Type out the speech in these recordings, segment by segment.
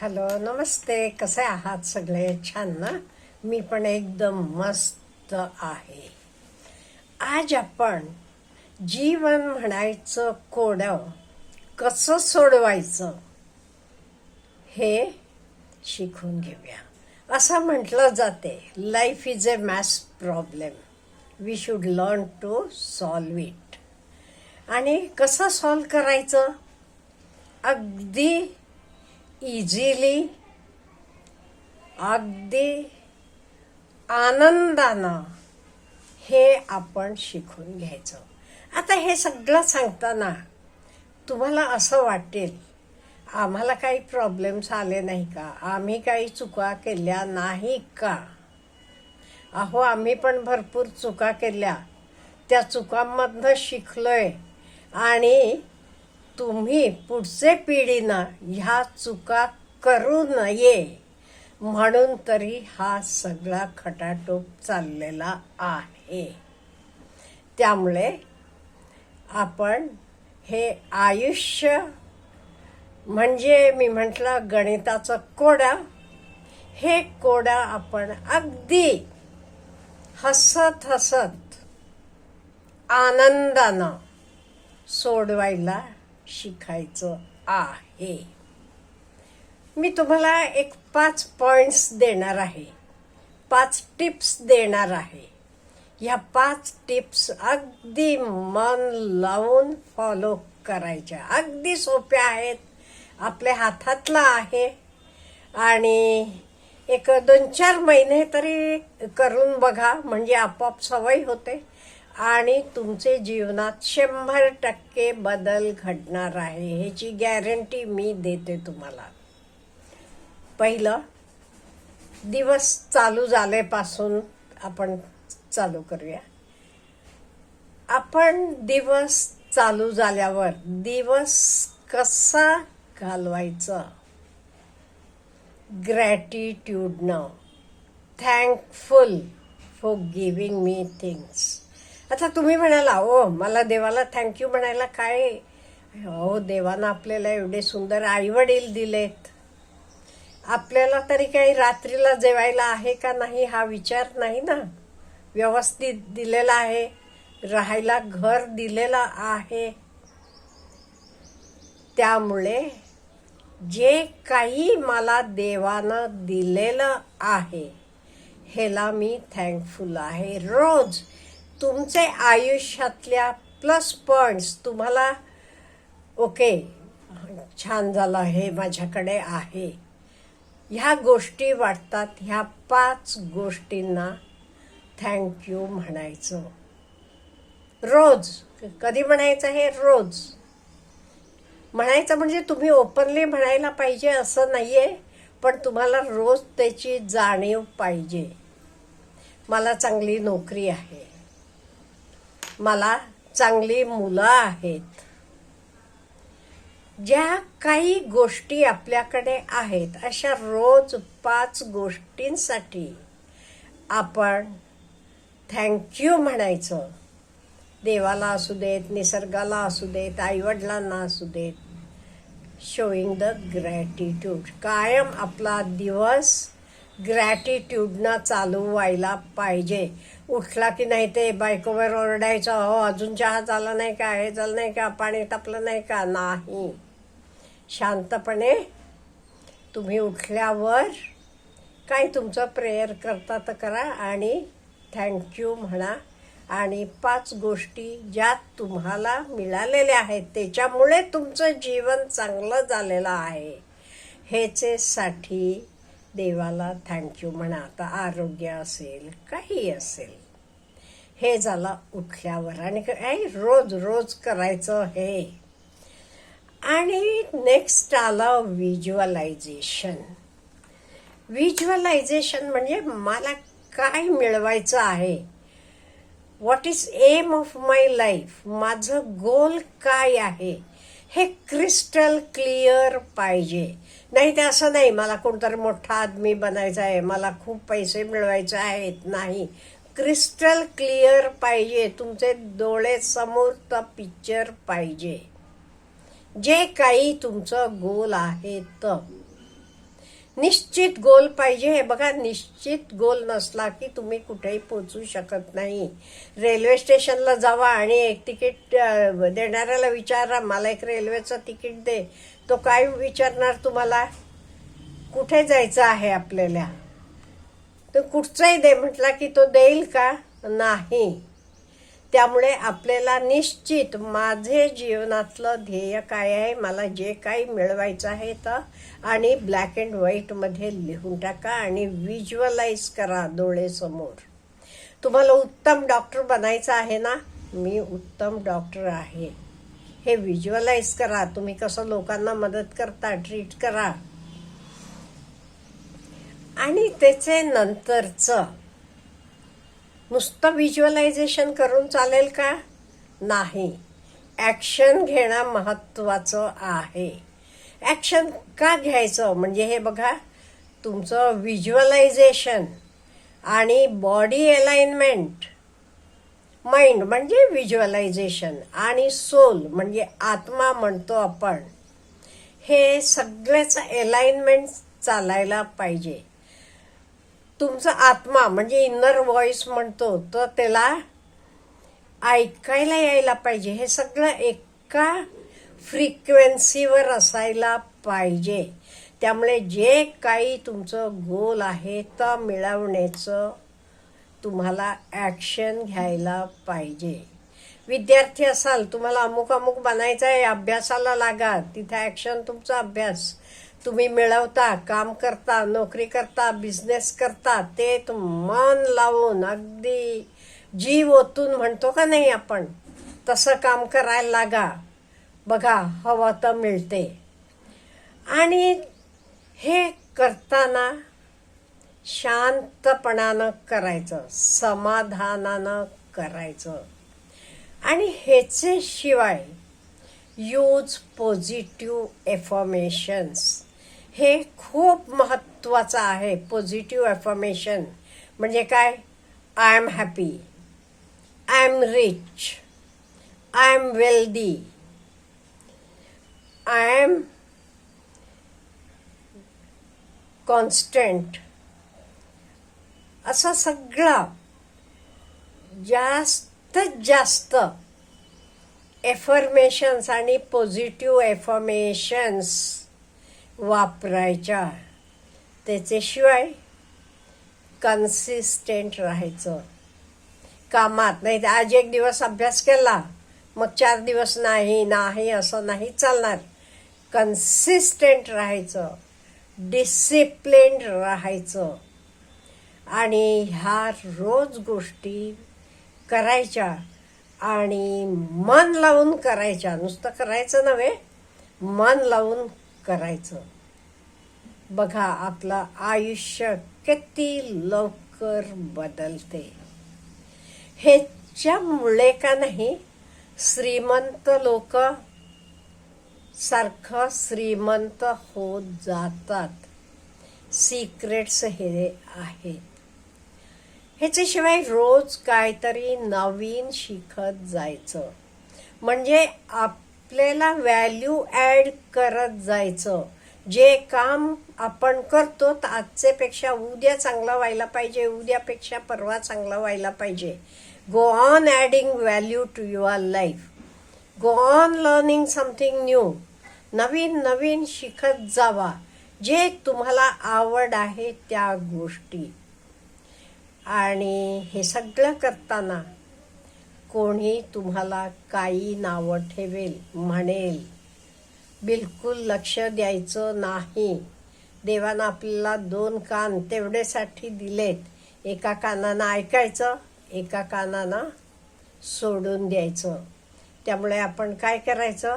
Hello नमस्ते कसे आहात सगळे? छान ना? मी पण एकदम मस्त आहे. आज आपण जीवन म्हणायचं कोडं कसं सोडवायचं हे शिकून घेऊया. असं म्हटलं जाते life is a mess problem we should learn to solve it आणि कसं सॉल्व करायचं? अगदी इझिली अगदी आनंदानं हे आपण शिकून घ्यायचं. आता हे सगळं सांगताना तुम्हाला असं वाटेल आम्हाला काही प्रॉब्लेम्स आले नाही का? आम्ही काही चुका केल्या नाही का? अहो आम्ही पण भरपूर चुका केल्या. त्या चुकांमधनं शिकलोय. आणि तुम्ही पुढचे पिढीनं ह्या चुका करू नये. म्हणून तरी हा सगळा खटाटोप चाललेला आहे. त्यामुळे आपण हे आयुष्य म्हणजे मी म्हटलं गणिताचं कोडा हे कोडा आपण अगदी हसत हसत आनंदानं सोडवायला शिकायचं आहे. मी तुम्हाला एक पाच पॉइंट्स देणार आहे. पाच टिप्स देणार आहे. ह्या पाच टिप्स अगदी मन लावून फॉलो करायच्या. अगदी सोप्या आहेत. आपल्या हातातला आहे. आणि एक दोन चार महिने तरी करून बघा. म्हणजे आपोआप सवय होते. आणि तुमचे जीवनात शंभर टक्के बदल घडणार आहे ह्याची गॅरंटी मी देते तुम्हाला. पहिलं दिवस चालू झाल्यापासून आपण चालू करूया. आपण दिवस चालू झाल्यावर दिवस कसा घालवायचं? ग्रॅटिट्यूडनं thankful for giving me things आता तुम्ही म्हणाला ओ मला देवाला थँक्यू म्हणायला काय? हो देवानं आपल्याला एवढे सुंदर आईवडील दिलेत. आपल्याला तरी काही रात्रीला जेवायला आहे का नाही हा विचार नाही ना? व्यवस्थित दिलेला आहे राहायला घर दिलेलं आहे. त्यामुळे जे काही मला देवानं दिलेलं आहे ह्याला मी थँकफुल आहे रोज. तुमचे आयुष्यातल्या प्लस पॉईंट्स तुम्हाला ओके छान झालं हे माझ्याकडे आहे. ह्या गोष्टी वाटतात ह्या पाच गोष्टींना थँक्यू म्हणायचं. रोज कधी म्हणायचं हे? रोज. म्हणायचं म्हणजे तुम्ही ओपनली म्हणायला पाहिजे असं नाही आहे पण तुम्हाला रोज त्याची जाणीव पाहिजे. मला चांगली नोकरी आहे. मला चांगली मुलं आहेत. ज्या काही गोष्टी आपल्याकडे आहेत अशा रोज पाच गोष्टींसाठी आपण थँक्यू म्हणायचं. देवाला असू देत निसर्गाला असू देत आईवडिलांना असू देत. शोईंग द ग्रॅटिट्यूड कायम आपला दिवस ग्रॅटिट्यूडनं चालू व्हायला पाहिजे. उठला की नाही ते बायकोवर ओरडायचं हो अजून चहा झाला नाही का? हे झालं नाही का? पाणी टापलं नाही का? नाही. शांतपणे तुम्ही उठल्यावर काय तुमचं प्रेयर करता तर करा आणि थँक्यू म्हणा. आणि पाच गोष्टी ज्या तुम्हाला मिळालेल्या आहेत त्याच्यामुळे तुमचं जीवन चांगलं झालेलं आहे. ह्याचेसाठी देवाला थँक्यू म्हणा आता आरोग्य असेल काही असेल हे झालं उठल्यावर. आणि काय रोज रोज करायचं हे. आणि नेक्स्ट आलं व्हिज्युअलायझेशन व्हिज्युअलायझेशन म्हणजे मला काय मिळवायचं आहे? What is aim of my life माझं गोल काय आहे? हे क्रिस्टल क्लिअर पाहिजे. नाही ते असं नाही मला कोणतरी मोठा आदमी बनायचा आहे मला खूप पैसे मिळवायचे आहेत नाही. क्रिस्टल क्लिअर पाहिजे तुमचे डोळे समोर पिक्चर पाहिजे. जे काही तुमचं गोल आहे तर निश्चित गोल पाहिजे. हे बघा निश्चित गोल नसला की तुम्ही कुठेही पोचू शकत नाही. रेल्वे स्टेशनला जावा आणि एक तिकीट देणाऱ्याला विचारा मला एक रेल्वेचं तिकीट दे. तो काय विचारणार तुम्हाला? कुठे जायचं आहे आपल्याला? तर कुठचंही दे म्हटला की तो देईल का? नाही. त्यामुळे आपल्याला निश्चित माझे जीवनातलं ध्येय काय आहे मला जे काही मिळवायचं आहे तर आणि ब्लॅक अँड व्हाईटमध्ये लिहून टाका आणि व्हिज्युअलाइज करा डोळेसमोर तुम्हाला उत्तम डॉक्टर बनायचं आहे ना? मी उत्तम डॉक्टर आहे. हे व्हिज्युअलाइज करा. तुम्ही कसं लोकांना मदत करता ट्रीट करा. आणि त्याचे नंतरचं नुसतं व्हिज्युअलायझेशन करून चालेल का? नाही. ॲक्शन घेणं महत्त्वाचं आहे. ॲक्शन का घ्यायचं? म्हणजे हे बघा तुमचं व्हिज्युअलायझेशन आणि बॉडी अलाइनमेंट माइंड म्हणजे व्हिज्युअलायझेशन आणि सोल म्हणजे आत्मा म्हणतो आपण. हे सगळ्याचं अलाइनमेंट चालायला पाहिजे. तुमचा आत्मा म्हणजे इनर व्हॉइस म्हणतो तर त्याला ऐकायला यायला पाहिजे. हे सगळं एका फ्रिक्वेन्सीवर असायला पाहिजे. त्यामुळे जे काही तुमचं गोल आहे तर मिळवण्याचं तुम्हाला ॲक्शन घ्यायला पाहिजे. विद्यार्थी असाल तुम्हाला अमुक अमुक बनायचं आहे अभ्यासाला लागा. तिथे ॲक्शन तुमचा अभ्यास. तुम्ही मिळवता काम करता नोकरी करता बिझनेस करता ते तुम मन लावून अगदी जीव ओतून म्हणतो का नाही आपण? तसं काम करायला लागा. बघा हवं तर मिळते. आणि हे करताना शांतपणानं करायचं समाधानानं करायचं. आणि ह्याचे शिवाय यूज पॉझिटिव्ह एफॉर्मेशन्स हे खूप महत्त्वाचं आहे पॉझिटिव्ह एफॉर्मेशन म्हणजे काय? I am happy I am rich I am wealthy I am constant असं सगळं जास्तीत जास्त एफर्मेशन्स आणि पॉझिटिव्ह एफर्मेशन्स वापरायच्या. त्याच्याशिवाय कन्सिस्टंट राहायचं. कामात नाही तर आज एक दिवस अभ्यास केला मग चार दिवस नाही नाही असं नाही चालणार. कन्सिस्टंट राहायचं. डिसिप्लिन राहायचं. आणि ह्या रोज गोष्टी करायच्या आणि मन लावून करायच्या. नुसतं करायचं नव्हे मन लावून करायचं. बघा आपलं आयुष्य किती लवकर बदलते. ह्याच्यामुळे का नाही श्रीमंत लोक सारखं श्रीमंत होत जातात. सिक्रेट्स हे आहेत. ह्याच्याशिवाय रोज काहीतरी नवीन शिकत जायचं. म्हणजे आपल्याला व्हॅल्यू ॲड करत जायचं. जे काम आपण करतो तर आजचेपेक्षा उद्या चांगलं व्हायला पाहिजे उद्यापेक्षा परवा चांगलं व्हायला पाहिजे. Go on adding value to your life go on learning something new नवीन नवीन शिकत जावा. जे तुम्हाला आवड आहे त्या गोष्टी. आणि हे सगळं करताना कोणी तुम्हाला काही नावं ठेवेल म्हणेल. बिलकुल लक्ष द्यायचं नाही. देवानं आपल्याला दोन कान तेवढ्यासाठी दिलेत. एका कानानं ऐकायचं एका कानानं सोडून द्यायचं. त्यामुळे आपण काय करायचं?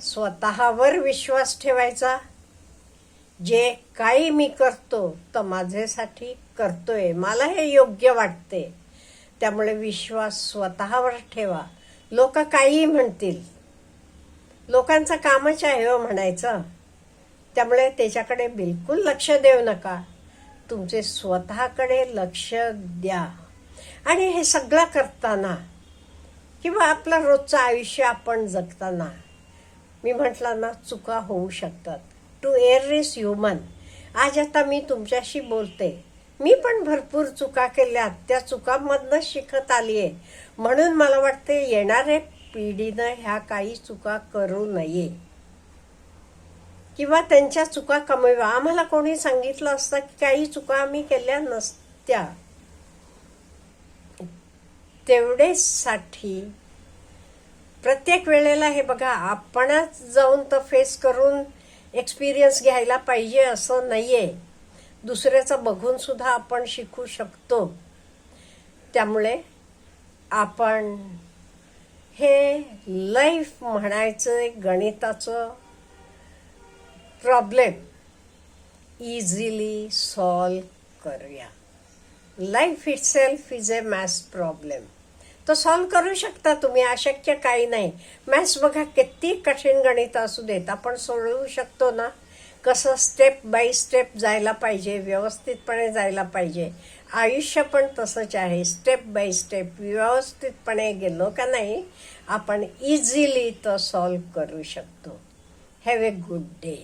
स्वतःवर विश्वास ठेवायचा. जे काही मी करतो तर माझ्यासाठी करतोय. मला हे योग्य वाटते त्यामुळे विश्वास स्वतःवर ठेवा. लोक काहीही म्हणतील. लोकांचं कामच आहे हो म्हणायचं. त्यामुळे त्याच्याकडे बिलकुल लक्ष देऊ नका. तुमचे स्वतःकडे लक्ष द्या. आणि हे सगळं करताना किंवा आपलं रोजचं आयुष्य आपण जगताना मी म्हटलं ना चुका होऊ शकतात. To err is human. आज आता मी तुमच्याशी बोलते. मी पण भरपूर चुका केल्यात त्या चुकांमधनं शिकत आली आहे म्हणून मला वाटते येणाऱ्या पिढीनं ह्या काही चुका करू नये. किंवा त्यांच्या चुका कमी आम्हाला कोणी सांगितलं असतं की काही चुका आम्ही केल्या नसत्या. तेवढेसाठी प्रत्येक वेळेला हे बघा आपणच जाऊन तर फेस करून एक्सपिरियन्स घ्यायला पाहिजे असं नाही आहे दुसऱ्याचं बघून सुद्धा आपण शिकू शकतो. त्यामुळे आपण हे लाईफ म्हणायचं गणिताचं प्रॉब्लेम इझिली सॉल्व करूया. Life itself is a maths problem तो सॉल्व करू शकता तुम्ही अशक्य काही नाही. मॅथ्स बघा किती कठीण गणित असू देत आपण सोडवू शकतो ना? कसं स्टेप बाय स्टेप जायला पाहिजे व्यवस्थितपणे जायला पाहिजे. आयुष्य पण तसंच आहे. स्टेप बाय स्टेप व्यवस्थितपणे गेलो का नाही आपण इझिली तो सॉल्व करू शकतो. Have a good day